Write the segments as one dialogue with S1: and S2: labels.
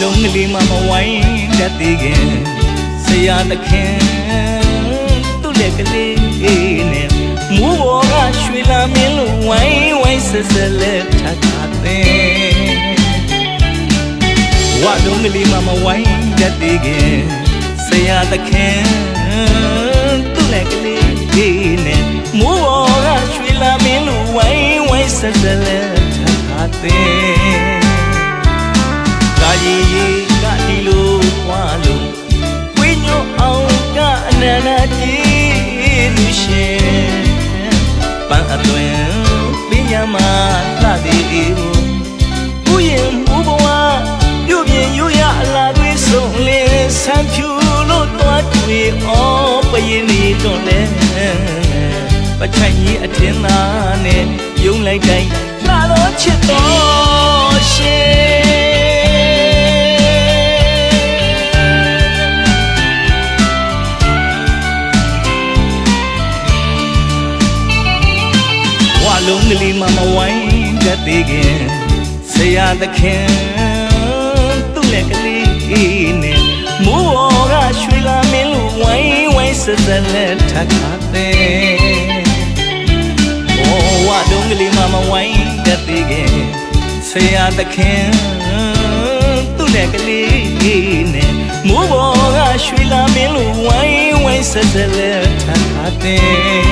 S1: လေးမှမဝိုင်းတတ်သေးခင်ဆရာသခင်သူ့လက်ကလေးနဲ့မူဘောကရွှေလာမင်းလိုဝိုင်းဝိုင်းဆက်ဆက်လက်ထပ်တာတဲ့ဝါလုံးကလေးမှမဝိုင်းတတ်သေးခင်ဆရာသခင်သူ့လက်ကလေးနဲ့မူဘောကရွှေလာမင်းလိုဝိုင်းဝိုင်းဆက်ဆက်လက်ထပ်တာတဲ့ တွေ့အော်ပရင်နေတွန်လဲပချိုင်ကြီးအထင်သာနဲ့ယုံလိုက်တိုင်းလာတော့ချစ်တော်ရှင်ဝါလုံးကလေးမမဝိုင်းတတ်သေးခင်ဆရာသခင် င်းဝိုင်းဆက်ဆက်လက်ထပ်ခါတဲ့ဘောဝါလုံးကလေးမမဝိုင်းတတ်သေးခင်ဆရာသခင်သူ့လက်ကလေးနဲ့မိုးဘော်ကရွှေလာမင်းလိုဝိုင်းဝိုင်းဆက်ဆက်လက်ထပ်ခါတဲ့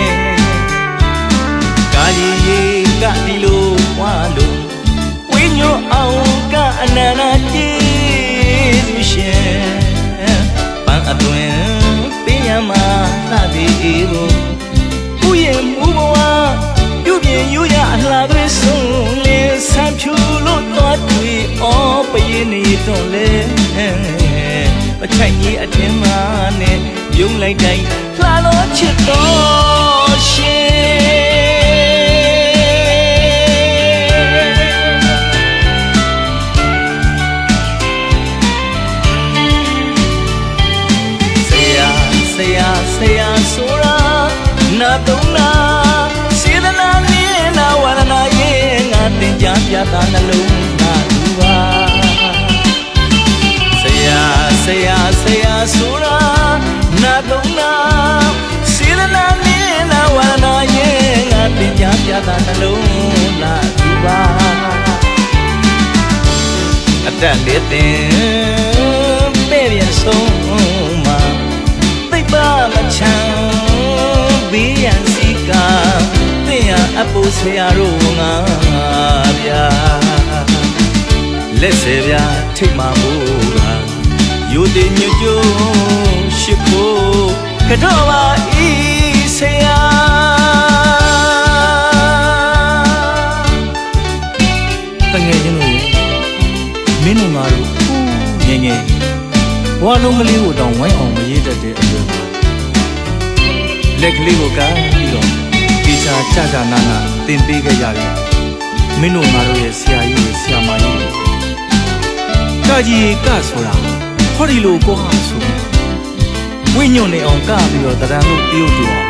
S1: နေတော့လေပချိုင်ကြီးအထင်မှနဲ့ယုံလိုက်တိုင်းလှလို့ချစ်တော်ရှင်ဆရာဆရာဆရာဆိုတာနာတုံး တင်ကြပြတာနှလုံးသားသူပါအတက်လေးတင်တဲ့ရဆုံးမှာသိပ်ပါမချမ်းဘေးရန်စီကသင်ရအပူဆရာတို့ငါဗျာလက်စေဗျာထိတ်မှမို့ကယူတင်ညွတ်ကျိုးရှိဖို့ကတော့ပါဤဆရာ လုံးကလေးကိုတောင်ဝိုင်းအောင်မရေးတတ်တဲ့အရွယ်မှာလက်ကလေးကိုကမ်းပြီးတော့ဒီချာကြကြနာနာတင်ပေးခဲ့ရတယ်မင်းတို့ငါတို့ရဲ့ဆရာကြီးတွေဆရာမကြီးတွေကကြီးကဆိုတာဟောဒီလိုကိုဟာဆိုဝိညွန့်နေအောင်ကပြီးတော့တရံလို့တရုတ်တူအောင်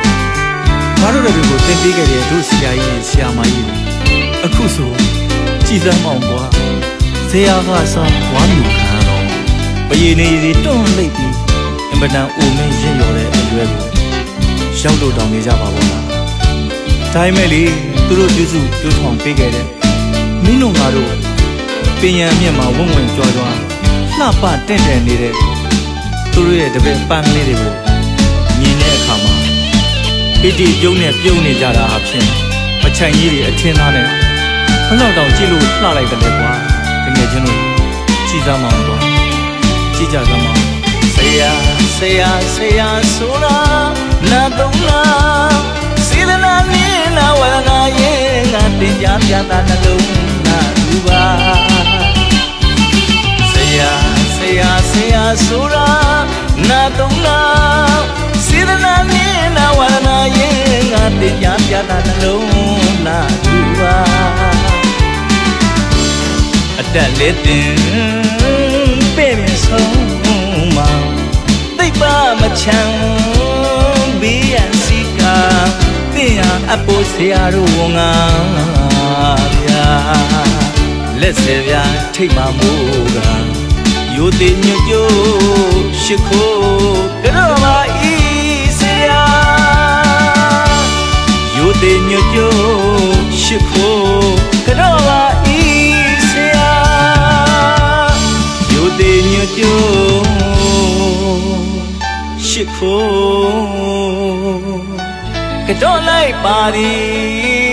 S1: ငါတို့တွေကိုတင်ပေးခဲ့တဲ့တို့ဆရာကြီးတွေဆရာမကြီးတွေအခုဆိုကြည်စမ်းမောင်ကွာဇေယျကစားဝမ်း မြူခံရတော့ပယေနေစီတွန့်လိုက်ပြီးအင်ပဒန်အိုမင်းရင့်ရော်တဲ့အရွယ်ကိုရောက်လို့တောင်းနေကြပါဘောလားဒါပေမဲ့လေသူတို့ပြုစုပြုထောင်ပေးခဲ့တဲ့မင်းတို့ငါတို့ပင်ရံမြင့်မှာဝုံဝင်ကြွားကြွားလှပတင့်တယ်နေတဲ့သူတို့ရဲ့တပည့်ပန်းကလေးတွေကိုမြင်တဲ့အခါမှာပိတိပြုံးနဲ့ပြုံးနေကြတာအဖြစ်မချန်ကြီးတွေအထင်းသားနဲ့ဘလောက်တောင်ကြည့်လို့လှလိုက်တယ်လေကွာတကယ်ချင်းတို့ကြည်စားမအောင်ကွာ ကြည်ကြစမ်းမအောင်ဆရာဆရာဆရာဆိုတာနာတုံးလားစေတနာနဲ့နာဝရဏရဲ့ငါတင်ကြပြတာနှလုံးသားသူပါဆရာဆရာဆရာဆိုတာနာတုံးလားစေတနာနဲ့နာဝရဏရဲ့ငါတင်ကြပြတာနှလုံးသားသူပါအတက်လေးတင် ပ်ပါမချမ်းဘေးရန်စီကတင်ရအပိုးဆရာတို့ငါဗျာလက်စေဗျာထိတ်မှမိုးကယိုတိညွတ်ကြိုးရှိခိုးကတော့ပါဤ ကတော့လိုက်ပါသည်